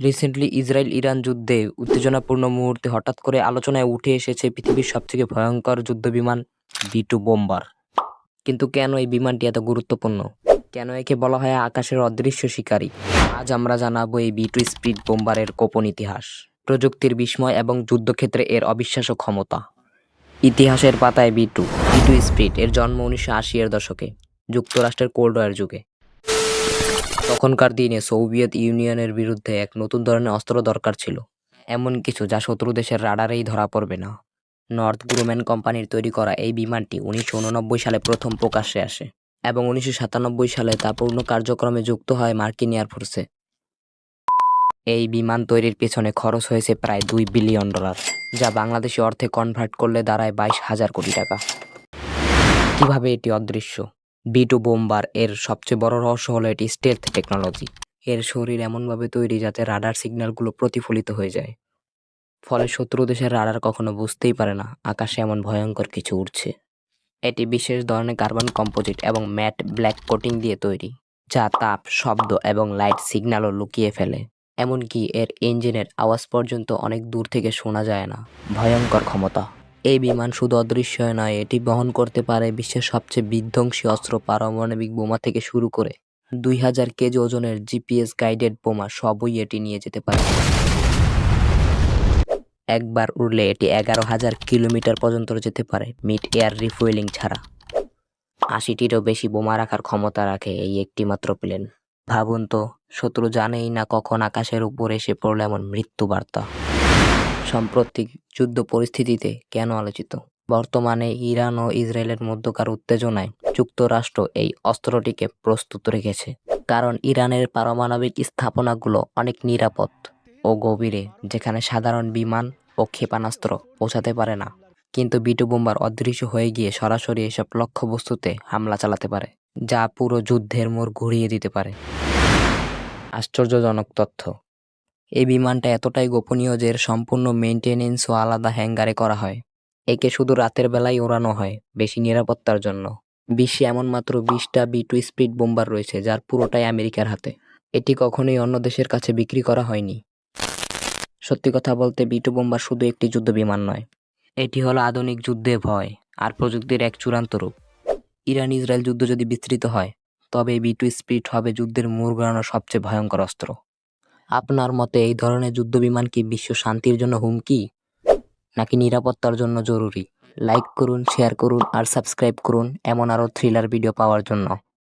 Recently Israel Iran যুদ্ধে উত্তেজনাপূর্ণ মুহূর্তে হঠাৎ করে আলোচনায় উঠে এসেছে পৃথিবীর সবথেকে ভয়ঙ্কর যুদ্ধবিমান বি টু বোম্বার। কিন্তু কেন এই বিমানটি এত গুরুত্বপূর্ণ? কেন একে বলা হয় আকাশের অদৃশ্য শিকারী? আজ আমরা জানাব এই বি টু স্পিড বোম্বারের গোপন ইতিহাস, প্রযুক্তির বিস্ময় এবং যুদ্ধক্ষেত্রে এর অবিশ্বাস্য ক্ষমতা। ইতিহাসের পাতায় B two B two speed এর জন্ম উনিশশো আশি এর দশকে, যুক্তরাষ্ট্রের কোল্ড ওয়ার যুগে। তখনকার দিনে সোভিয়েত ইউনিয়নের বিরুদ্ধে এক নতুন ধরনের অস্ত্র দরকার ছিল। এমন কিছু যা শত্রু দেশের রাডারেই ধরা পড়বে না। নর্থ গ্রুম্যান কোম্পানির তৈরি করা এই বিমানটি উনিশশো উননব্বই সালে প্রথম প্রকাশ্যে আসে এবং উনিশশো সাতানব্বই সালে তা পূর্ণ কার্যক্রমে যুক্ত হয় মার্কিন এয়ারফোর্সে। এই বিমান তৈরির পেছনে খরচ হয়েছে প্রায় দুই বিলিয়ন ডলার, যা বাংলাদেশি অর্থে কনভার্ট করলে দাঁড়ায় বাইশ হাজার কোটি টাকা। কীভাবে এটি অদৃশ্য? বি টু বোম্বার এর সবচেয়ে বড় রহস্য হলো এটি স্টেলথ টেকনোলজি এর শরীর এমনভাবে তৈরি যাতে রাডার সিগন্যালগুলো প্রতিফলিত হয়ে যায়। ফলে শত্রু দেশের রাডার কখনো বুঝতেই পারে না, আকাশে এমন ভয়ঙ্কর কিছু উঠছে এটি বিশেষ ধরনের কার্বন কম্পোজিট এবং ম্যাট ব্ল্যাক কোটিং দিয়ে তৈরি, যা তাপ, শব্দ এবং লাইট সিগন্যালও লুকিয়ে ফেলে। এমনকি এর ইঞ্জিনের আওয়াজ পর্যন্ত অনেক দূর থেকে শোনা যায় না। ভয়ঙ্কর ক্ষমতা। এই বিমান শুধু অদৃশ্য নয়, এটি বহন করতে পারে বিশ্বের সবচেয়ে বিধ্বংসী অস্ত্র, পারমাণবিক বোমা থেকে শুরু করে দুই হাজার কেজি ওজনের জিপিএস গাইডেড বোমা সবই এটি নিয়ে যেতে পারে। একবার উড়লে এটি এগারো হাজার কিলোমিটার পর্যন্ত যেতে পারে, মিড এয়ার রিফুয়েলিং ছাড়া। আশিটিরও বেশি বোমা রাখার ক্ষমতা রাখে এই একটি মাত্র প্লেন। ভাবুন তো, শত্রু জানেই না কখন আকাশের উপর এসে পড়ল এমন মৃত্যু বার্তা। সাম্প্রতিক যুদ্ধ পরিস্থিতিতে কেন আলোচিত? বর্তমানে ইরান ও ইসরায়েলের মধ্যকার উত্তেজনায় যুক্তরাষ্ট্র এই অস্ত্রটিকে প্রস্তুত রেখেছে, কারণ ইরানের পারমাণবিক স্থাপনাগুলো অনেক নিরাপদ ও গভীরে, যেখানে সাধারণ বিমান ও ক্ষেপণাস্ত্র পৌঁছাতে পারে না। কিন্তু বিটু বোম্বার অদৃশ্য হয়ে গিয়ে সরাসরি এসব লক্ষ্যবস্তুতে হামলা চালাতে পারে, যা পুরো যুদ্ধের মোড় ঘুরিয়ে দিতে পারে। আশ্চর্যজনক তথ্য। এই বিমানটা এতটাই গোপনীয় যে এর সম্পূর্ণ মেনটেনেন্সও আলাদা হ্যাঙ্গারে করা হয়। একে শুধু রাতের বেলায় ওড়ানো হয়, বেশি নিরাপত্তার জন্য। বিশ্বে এমন মাত্র বিশটা বি টু স্পিড বোম্বার রয়েছে, যার পুরোটাই আমেরিকার হাতে। এটি কখনোই অন্য দেশের কাছে বিক্রি করা হয়নি। সত্যি কথা বলতে বি টু বোম্বার শুধু একটি যুদ্ধ বিমান নয়। এটি হলো আধুনিক যুদ্ধে ভয় আর প্রযুক্তির এক চূড়ান্ত রূপ। ইরান ইসরায়েল যুদ্ধ যদি বিস্তৃত হয়, তবে বি টু স্পিড হবে যুদ্ধের মোড় সবচেয়ে ভয়ঙ্কর অস্ত্র। আপনার মতে এই ধরনের যুদ্ধ বিমান কি বিশ্ব শান্তির জন্য হুমকি? নাকি নিরাপত্তার জন্য জরুরি? লাইক করুন, শেয়ার করুন আর সাবস্ক্রাইব করুন এমন আরও থ্রিলার ভিডিও পাওয়ার জন্য।